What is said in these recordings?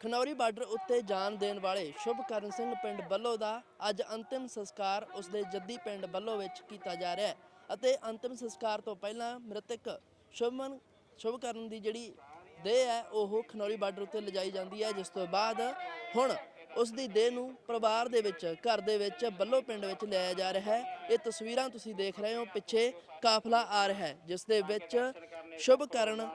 Khanauri border ਉੱਤੇ ਜਾਨ ਦੇਣ ਵਾਲੇ ਸ਼ੁਭਕਰਨ ਸਿੰਘ ਪਿੰਡ ਬੱਲੋ ਦਾ ਅੱਜ ਅੰਤਿਮ ਸੰਸਕਾਰ ਉਸਦੇ ਜੱਦੀ ਪਿੰਡ ਬੱਲੋ ਵਿੱਚ ਕੀਤਾ ਜਾ ਰਿਹਾ ਹੈ ਅਤੇ ਅੰਤਿਮ ਸੰਸਕਾਰ ਤੋਂ ਪਹਿਲਾਂ ਮ੍ਰਿਤਕ ਸ਼ੁਭਮਨ, ਸ਼ੁਭਕਰਨ ਦੀ ਜਿਹੜੀ ਦੇਹ ਹੈ, ਉਹ ਖਨੌਰੀ ਬਾਰਡਰ ਉੱਤੇ ਲਿਜਾਈ ਜਾਂਦੀ ਹੈ, ਜਿਸ ਤੋਂ ਬਾਅਦ ਹੁਣ ਉਸ ਦੀ ਦੇਹ ਨੂੰ ਪਰਿਵਾਰ ਦੇ ਵਿੱਚ, ਘਰ ਦੇ ਵਿੱਚ, ਬੱਲੋ ਪਿੰਡ ਵਿੱਚ ਲਿਆਇਆ ਜਾ ਰਿਹਾ ਹੈ। ਇਹ ਤਸਵੀਰਾਂ ਤੁਸੀਂ ਦੇਖ ਰਹੇ ਹੋ, ਪਿੱਛੇ ਕਾਫਲਾ ਆ ਰਿਹਾ ਹੈ, ਜਿਸ ਦੇ ਵਿੱਚ ਸ਼ੁਭਕਰਨ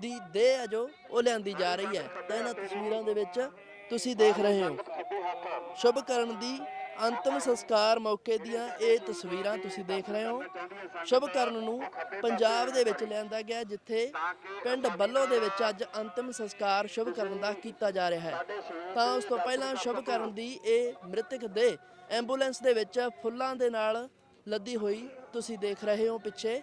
ਦੀ ਦੇਹ ਹੈ ਜੋ, ਉਹ ਲਿਆਂਦੀ ਜਾ ਰਹੀ ਹੈ। ਤਾਂ ਇਹਨਾਂ ਤਸਵੀਰਾਂ ਦੇ ਵਿੱਚ ਤੁਸੀਂ ਦੇਖ ਰਹੇ ਹੋ। ਸ਼ੁਭਕਰਨ ਦੀ ਅੰਤਮ ਸੰਸਕਾਰ ਮੌਕੇ ਦੀਆਂ ਇਹ ਤਸਵੀਰਾਂ ਤੁਸੀਂ ਦੇਖ ਰਹੇ ਹੋ। ਸ਼ੁਭਕਰਨ ਨੂੰ ਪੰਜਾਬ ਦੇ ਵਿੱਚ ਲਿਆਂਦਾ ਗਿਆ, ਜਿੱਥੇ ਪਿੰਡ ਬੱਲੋ ਦੇ ਵਿੱਚ ਅੱਜ ਅੰਤਮ ਸੰਸਕਾਰ ਸ਼ੁਭ ਕਰਨ ਦਾ ਕੀਤਾ ਜਾ ਰਿਹਾ ਹੈ। ਤਾਂ ਉਸ ਤੋਂ ਪਹਿਲਾਂ ਸ਼ੁਭਕਰਨ ਦੀ ਇਹ ਮ੍ਰਿਤਕ ਦੇਹ ਐਂਬੂਲੈਂਸ ਦੇ ਵਿੱਚ ਫੁੱਲਾਂ ਦੇ ਨਾਲ ਲੱਦੀ ਹੋਈ ਤੁਸੀਂ ਦੇਖ ਰਹੇ ਹੋ ਪਿੱਛੇ।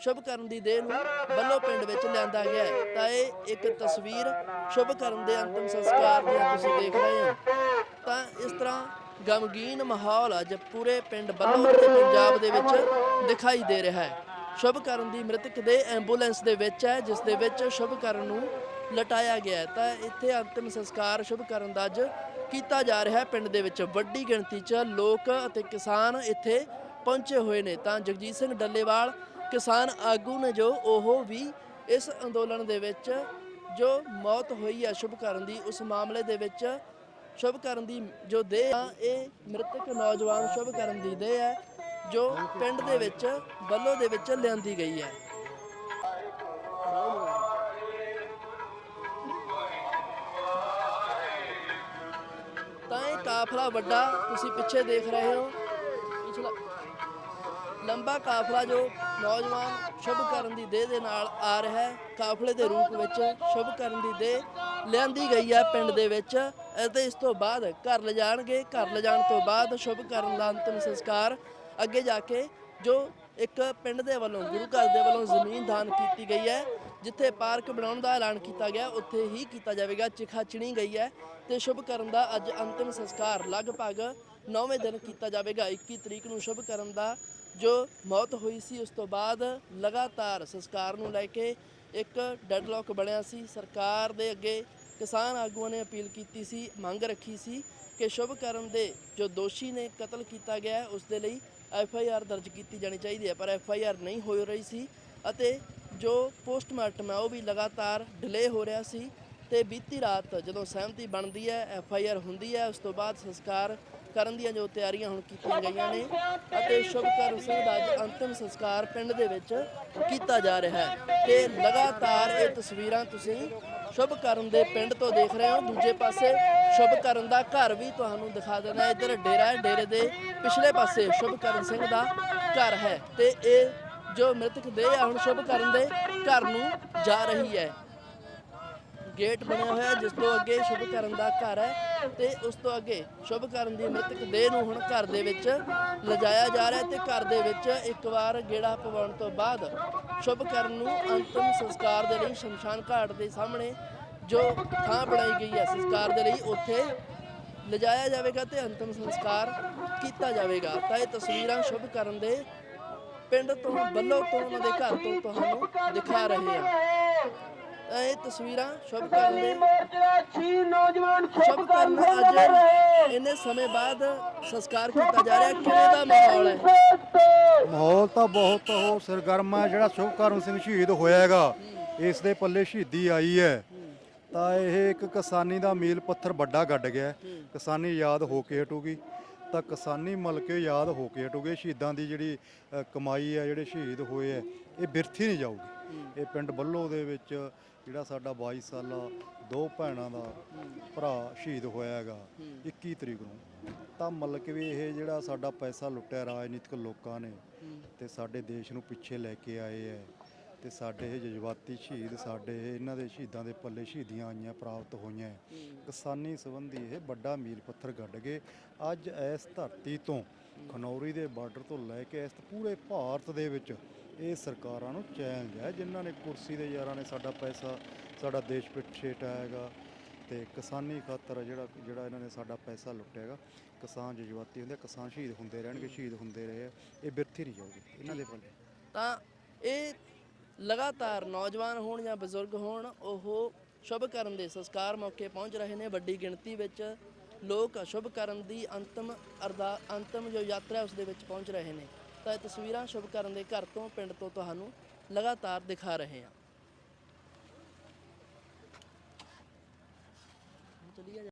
ਸ਼ੁਭ ਕਰਨ ਦੀ ਦੇਹ ਨੂੰ ਬੱਲੋ ਪਿੰਡ ਵਿੱਚ ਲਿਆਂਦਾ ਗਿਆ ਹੈ। ਤਾਂ ਇਹ ਇੱਕ ਤਸਵੀਰ ਸ਼ੁਭ ਕਰਨ ਦੇ ਅੰਤਮ ਸੰਸਕਾਰ ਦੀ ਤੁਸੀਂ ਦੇਖ ਰਹੇ ਹੋ। ਤਾਂ ਇਸ ਤਰ੍ਹਾਂ ਗਮਗੀਨ ਮਾਹੌਲ ਅੱਜ ਪੂਰੇ ਪਿੰਡ ਬੱਲੋ ਤੇ ਪੰਜਾਬ ਦੇ ਵਿੱਚ ਦਿਖਾਈ ਦੇ ਰਿਹਾ ਹੈ। ਸ਼ੁਭਕਰਨ ਦੀ ਮ੍ਰਿਤਕ ਦੇ ਐਂਬੂਲੈਂਸ ਦੇ ਵਿੱਚ ਹੈ, ਜਿਸ ਦੇ ਵਿੱਚ ਸ਼ੁਭਕਰਨ ਨੂੰ ਲਟਾਇਆ ਗਿਆ ਤਾਂ ਇੱਥੇ ਅੰਤਿਮ ਸੰਸਕਾਰ ਸ਼ੁਭਕਰਨ ਦਾ ਅੱਜ ਕੀਤਾ ਜਾ ਰਿਹਾ ਹੈ। ਪਿੰਡ ਦੇ ਵਿੱਚ ਵੱਡੀ ਗਿਣਤੀ 'ਚ ਲੋਕ ਅਤੇ ਕਿਸਾਨ ਇੱਥੇ ਪਹੁੰਚੇ ਹੋਏ ਨੇ। ਤਾਂ ਜਗਜੀਤ ਸਿੰਘ ਡੱਲੇਵਾਲ ਕਿਸਾਨ ਆਗੂ ਨੇ ਜੋ ਉਹ ਵੀ ਇਸ ਅੰਦੋਲਨ ਦੇ ਵਿੱਚ ਜੋ ਮੌਤ ਹੋਈ ਹੈ ਸ਼ੁਭ ਕਰਨ ਦੀ, ਉਸ ਮਾਮਲੇ ਦੇ ਵਿੱਚ ਸ਼ੁਭ ਕਰਨ ਦੀ ਜੋ ਦੇਹ ਆ, ਇਹ ਮ੍ਰਿਤਕ ਨੌਜਵਾਨ ਸ਼ੁਭ ਕਰਨ ਦੀ ਦੇਹ ਹੈ ਜੋ ਪਿੰਡ ਦੇ ਵਿੱਚ, ਬੱਲੋ ਦੇ ਵਿੱਚ ਲਿਆਂਦੀ ਗਈ ਹੈ। ਤਾਂ ਇਹ ਕਾਫਲਾ ਵੱਡਾ ਤੁਸੀਂ ਪਿੱਛੇ ਦੇਖ ਰਹੇ ਹੋ। ਪਿਛਲਾ ਲੰਬਾ ਕਾਫਲਾ ਜੋ ਨੌਜਵਾਨ ਸ਼ੁਭ ਕਰਨ ਦੀ ਦੇਹ ਦੇ ਨਾਲ ਆ ਰਿਹਾ ਹੈ, ਕਾਫਲੇ ਦੇ ਰੂਪ ਵਿੱਚ ਸ਼ੁਭ ਕਰਨ ਦੀ ਦੇਹ ਲਿਆਂਦੀ ਗਈ ਹੈ ਪਿੰਡ ਦੇ ਵਿੱਚ ਅਤੇ ਇਸ ਤੋਂ ਬਾਅਦ ਘਰ ਲਿਜਾਣਗੇ। ਘਰ ਲਿਜਾਣ ਤੋਂ ਬਾਅਦ ਸ਼ੁਭ ਕਰਨ ਦਾ ਅੰਤਿਮ ਸੰਸਕਾਰ ਅੱਗੇ ਜਾ ਕੇ ਜੋ ਇੱਕ ਪਿੰਡ ਦੇ ਵੱਲੋਂ, ਗੁਰੂ ਘਰ ਦੇ ਵੱਲੋਂ ਜ਼ਮੀਨ ਦਾਨ ਕੀਤੀ ਗਈ ਹੈ, ਜਿੱਥੇ ਪਾਰਕ ਬਣਾਉਣ ਦਾ ਐਲਾਨ ਕੀਤਾ ਗਿਆ, ਉੱਥੇ ਹੀ ਕੀਤਾ ਜਾਵੇਗਾ ਚਿਖਾ ਚਿਣੀ ਗਈ ਹੈ ਤੇ ਸ਼ੁਭਕਰਨ ਦਾ ਅੱਜ ਅੰਤਿਮ ਸੰਸਕਾਰ ਲਗਭਗ 9ਵੇਂ ਦਿਨ ਕੀਤਾ ਜਾਵੇਗਾ। 21 ਤਰੀਕ ਨੂੰ ਸ਼ੁਭ ਕਰਨ ਦਾ ਜੋ ਮੌਤ ਹੋਈ ਸੀ, ਉਸ ਤੋਂ ਬਾਅਦ ਲਗਾਤਾਰ ਸੰਸਕਾਰ ਨੂੰ ਲੈ ਕੇ ਇੱਕ ਡੈਡਲੌਕ ਬਣਿਆ ਸੀ। ਸਰਕਾਰ ਦੇ ਅੱਗੇ ਕਿਸਾਨ ਆਗੂਆਂ ਨੇ ਅਪੀਲ ਕੀਤੀ ਸੀ, ਮੰਗ ਰੱਖੀ ਸੀ ਕਿ ਸ਼ੁਭਕਰਨ ਦੇ ਜੋ ਦੋਸ਼ੀ ਨੇ ਕਤਲ ਕੀਤਾ ਗਿਆ ਉਸ ਦੇ ਲਈ ਐਫ ਆਈ ਆਰ ਦਰਜ ਕੀਤੀ ਜਾਣੀ ਚਾਹੀਦੀ ਹੈ। ਪਰ ਐਫ ਆਈ ਆਰ ਨਹੀਂ ਹੋ ਰਹੀ ਸੀ ਅਤੇ ਜੋ ਪੋਸਟਮਾਰਟਮ ਹੈ, ਉਹ ਵੀ ਲਗਾਤਾਰ ਡਿਲੇ ਹੋ ਰਿਹਾ ਸੀ। ਤੇ ਬੀਤੀ ਰਾਤ ਜਦੋਂ ਸਹਿਮਤੀ ਬਣਦੀ ਹੈ ਐਫ ਆਈ ਆਰ ਹੁੰਦੀ ਹੈ ਉਸ ਤੋਂ ਬਾਅਦ ਸੰਸਕਾਰ ਕਰਨ ਦੀਆਂ ਜੋ ਤਿਆਰੀਆਂ ਹੁਣ ਕੀਤੀਆਂ ਗਈਆਂ ਨੇ ਅਤੇ ਸ਼ੁਭਕਰਨ ਸਿੰਘ ਦਾ ਅੱਜ ਅੰਤਿਮ ਸੰਸਕਾਰ ਪਿੰਡ ਦੇ ਵਿੱਚ ਕੀਤਾ ਜਾ ਰਿਹਾ ਹੈ। ਤੇ ਲਗਾਤਾਰ ਇਹ ਤਸਵੀਰਾਂ ਤੁਸੀਂ ਸ਼ੁਭਕਰਨ ਦੇ ਪਿੰਡ ਤੋਂ ਦੇਖ ਰਹੇ ਹੋ। ਦੂਜੇ ਪਾਸੇ ਸ਼ੁਭਕਰਨ ਦਾ ਘਰ ਵੀ ਤੁਹਾਨੂੰ ਦਿਖਾ ਦੇਣਾ ਹੈ। ਇੱਧਰ ਡੇਰਾ ਹੈ ਡੇਰੇ ਦੇ ਪਿਛਲੇ ਪਾਸੇ ਸ਼ੁਭਕਰਨ ਸਿੰਘ ਦਾ ਘਰ ਹੈ। ਤੇ ਇਹ ਜੋ ਮ੍ਰਿਤਕ ਦੇਹ ਆ ਹੁਣ ਸ਼ੁਭਕਰਨ ਦੇ ਘਰ ਨੂੰ ਜਾ ਰਹੀ ਹੈ। ਗੇਟ ਬਣਿਆ ਹੋਇਆ ਜਿਸ ਤੋਂ ਅੱਗੇ ਸ਼ੁਭ ਕਰਨ ਦਾ ਘਰ ਹੈ ਤੇ ਉਸ ਤੋਂ ਅੱਗੇ ਸ਼ੁਭ ਕਰਨ ਦੀ ਮ੍ਰਿਤਕ ਦੇਹ ਨੂੰ ਹੁਣ ਘਰ ਦੇ ਵਿੱਚ ਲਿਜਾਇਆ ਜਾ ਰਿਹਾ ਤੇ ਘਰ ਦੇ ਵਿੱਚ ਇੱਕ ਵਾਰ ਗੇੜਾ ਪਵਾਉਣ ਤੋਂ ਬਾਅਦ ਸ਼ੁਭਕਰਨ ਨੂੰ ਅੰਤਿਮ ਸੰਸਕਾਰ ਦੇ ਲਈ ਸ਼ਮਸ਼ਾਨ ਘਾਟ ਦੇ ਸਾਹਮਣੇ ਜੋ ਥਾਂ ਬਣਾਈ ਗਈ ਹੈ, ਸੰਸਕਾਰ ਦੇ ਲਈ ਉੱਥੇ ਲਿਜਾਇਆ ਜਾਵੇਗਾ ਤੇ ਅੰਤਮ ਸੰਸਕਾਰ ਕੀਤਾ ਜਾਵੇਗਾ। ਤਾਂ ਇਹ ਤਸਵੀਰਾਂ ਸ਼ੁਭ ਕਰਨ ਦੇ ਪਿੰਡ ਤੋਂ, ਬੱਲੋ ਤੋਂ, ਉਹਨਾਂ ਦੇ ਘਰ ਤੋਂ ਤੁਹਾਨੂੰ ਦਿਖਾ ਰਹੇ ਹਾਂ। ਇਹ ਤਸਵੀਰਾਂ ਸ਼ੁਭਕਰਨ ਦੇ ਸ਼ੁਭਕਰਨ ਅੱਜ ਇੰਨੇ ਸਮੇਂ ਬਾਅਦ ਸੰਸਕਾਰ ਕੀਤਾ ਜਾ ਰਿਹਾ। ਕਿਵੇਂ ਦਾ ਮਾਹੌਲ ਹੈ? ਮਾਹੌਲ ਤਾਂ ਬਹੁਤ ਉਹ ਸਰਗਰਮ ਹੈ ਜਿਹੜਾ ਸ਼ੁਭਕਰਨ ਸਿੰਘ ਸ਼ਹੀਦ ਹੋਇਆ ਹੈਗਾ। ਇਸ ਦੇ ਪੱਲੇ ਸ਼ਹੀਦੀ ਆਈ ਹੈ। ਤਾਂ ਇਹ ਇੱਕ ਕਿਸਾਨੀ ਦਾ ਮੀਲ ਪੱਥਰ ਵੱਡਾ ਗੱਡ ਗਿਆ। ਹੈ। ਕਿਸਾਨੀ ਯਾਦ ਹੋ ਕੇ ਹਟੂਗੀ। ਤਾਂ ਕਿਸਾਨੀ ਮਲਕੇ ਯਾਦ ਹੋ ਕੇ ਹਟੂਗੇ। ਸ਼ਹੀਦਾਂ ਦੀ ਜਿਹੜੀ ਅ, ਕਮਾਈ ਆ ਜਿਹੜੇ ਸ਼ਹੀਦ ਹੋਏ ਹੈ ਇਹ ਬਿਰਥੀ ਨਹੀਂ ਜਾਊਗੀ। ਇਹ ਪਿੰਡ ਬੱਲੋ ਦੇ ਵਿੱਚ ਜਿਹੜਾ ਸਾਡਾ 22 ਸਾਲਾ ਦੋ ਭੈਣਾਂ ਦਾ ਭਰਾ ਸ਼ਹੀਦ ਹੋਇਆ ਹੈਗਾ 21 ਤਰੀਕ ਨੂੰ। ਤਾਂ ਮਲਕ ਵੀ ਇਹ ਜਿਹੜਾ ਸਾਡਾ ਪੈਸਾ ਲੁੱਟਿਆ ਰਾਜਨੀਤਿਕ ਲੋਕਾਂ ਨੇ ਤੇ ਸਾਡੇ ਦੇਸ਼ ਨੂੰ ਪਿੱਛੇ ਲੈ ਕੇ ਆਏ ਹੈ ਤੇ ਸਾਡੇ ਇਹ ਜਜ਼ਬਾਤੀ ਸ਼ਹੀਦ ਸਾਡੇ ਇਹ ਇਹਨਾਂ ਦੇ ਸ਼ਹੀਦਾਂ ਦੇ ਪੱਲੇ ਸ਼ਹੀਦੀਆਂ ਆਈਆਂ ਪ੍ਰਾਪਤ ਹੋਈਆਂ। ਕਿਸਾਨੀ ਸੰਬੰਧੀ ਇਹ ਵੱਡਾ ਮੀਲ ਪੱਥਰ ਗੱਡ ਗਏ ਅੱਜ ਇਸ ਧਰਤੀ ਤੋਂ ਖਨੌਰੀ ਦੇ ਬਾਰਡਰ ਤੋਂ ਲੈ ਕੇ ਇਸ ਪੂਰੇ ਭਾਰਤ ਦੇ ਵਿੱਚ ਇਹ ਸਰਕਾਰਾਂ ਨੂੰ ਚੈਲੰਜ ਹੈ ਜਿਨ੍ਹਾਂ ਨੇ ਕੁਰਸੀ ਦੇ ਯਾਰਾਂ ਨੇ ਸਾਡਾ ਪੈਸਾ ਸਾਡਾ ਦੇਸ਼ ਪਿੱਛੇ ਟਾਏਗਾ ਤੇ ਕਿਸਾਨੀ ਖਾਤਰ ਜਿਹੜਾ ਜਿਹੜਾ ਇਹਨਾਂ ਨੇ ਸਾਡਾ ਪੈਸਾ ਲੁੱਟਿਆਗਾ ਕਿਸਾਨ ਜਜ਼ਬਾਤੀ ਹੁੰਦੇ ਕਿਸਾਨ ਸ਼ਹੀਦ ਹੁੰਦੇ ਰਹਿਣਗੇ ਸ਼ਹੀਦ ਹੁੰਦੇ ਰਹੇ। ਇਹ ਬਿਰਥੀ ਨਹੀਂ ਜਾਊਗੀ ਇਹਨਾਂ ਦੇ ਪੱਲੇ ਤਾਂ ਇਹ ਲਗਾਤਾਰ ਨੌਜਵਾਨ ਹੋਣ ਜਾਂ ਬਜ਼ੁਰਗ ਹੋਣ, ਉਹ ਸ਼ੁਭ ਕਰਨ ਦੇ ਸੰਸਕਾਰ ਮੌਕੇ ਪਹੁੰਚ ਰਹੇ ਨੇ। ਵੱਡੀ ਗਿਣਤੀ ਵਿੱਚ ਲੋਕ ਸ਼ੁਭ ਕਰਨ ਦੀ ਅੰਤਮ ਅਰਦਾ, ਅੰਤਮ ਜੋ ਯਾਤਰਾ ਉਸ ਦੇ ਵਿੱਚ ਪਹੁੰਚ ਰਹੇ ਨੇ। ਤਾਂ ਇਹ ਤਸਵੀਰਾਂ ਸ਼ੁਭ ਕਰਨ ਦੇ ਘਰ ਤੋਂ, ਪਿੰਡ ਤੋਂ ਤੁਹਾਨੂੰ ਲਗਾਤਾਰ ਦਿਖਾ ਰਹੇ ਹਾਂ। ਚਲਿਏ